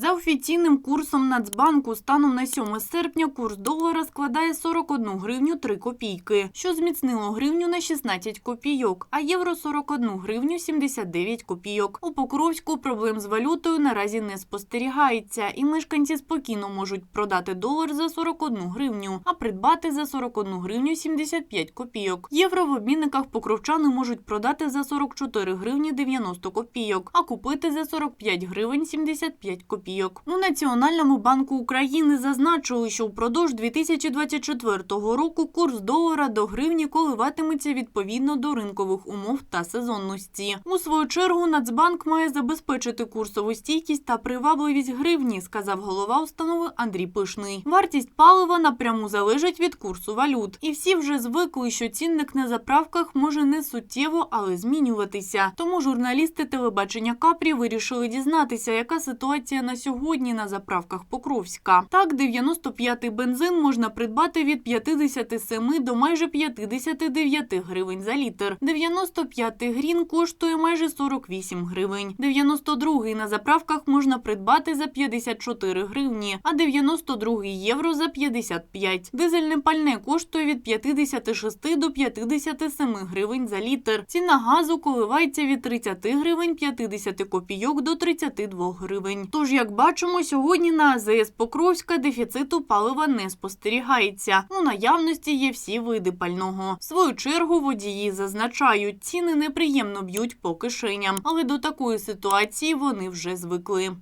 За офіційним курсом Нацбанку станом на 7 серпня курс долара складає 41 гривню 3 копійки, що зміцнило гривню на 16 копійок, а євро 41 гривню 79 копійок. У Покровську проблем з валютою наразі не спостерігається, і мешканці спокійно можуть продати долар за 41 гривню, а придбати за 41 гривню 75 копійок. Євро в обмінниках покровчани можуть продати за 44 гривні 90 копійок, а купити за 45 гривень 75 копійок. У Національному банку України зазначили, що впродовж 2024 року курс долара до гривні коливатиметься відповідно до ринкових умов та сезонності. У свою чергу Нацбанк має забезпечити курсову стійкість та привабливість гривні, сказав голова установи Андрій Пишний. Вартість палива напряму залежить від курсу валют, і всі вже звикли, що цінник на заправках може не суттєво, але змінюватися. Тому журналісти телебачення Капрі вирішили дізнатися, яка ситуація на сьогодні на заправках Покровська. Так, 95-й бензин можна придбати від 57 до майже 59 гривень за літр. 95-й грін коштує майже 48 гривень. 92-й на заправках можна придбати за 54 гривні, а 92-й євро за 55. Дизельне пальне коштує від 56 до 57 гривень за літр. Ціна газу коливається від 30 гривень 50 копійок до 32 гривень. Тож, як бачимо, сьогодні на АЗС Покровська дефіциту палива не спостерігається. У наявності є всі види пального. В свою чергу водії зазначають, ціни неприємно б'ють по кишеням, але до такої ситуації вони вже звикли.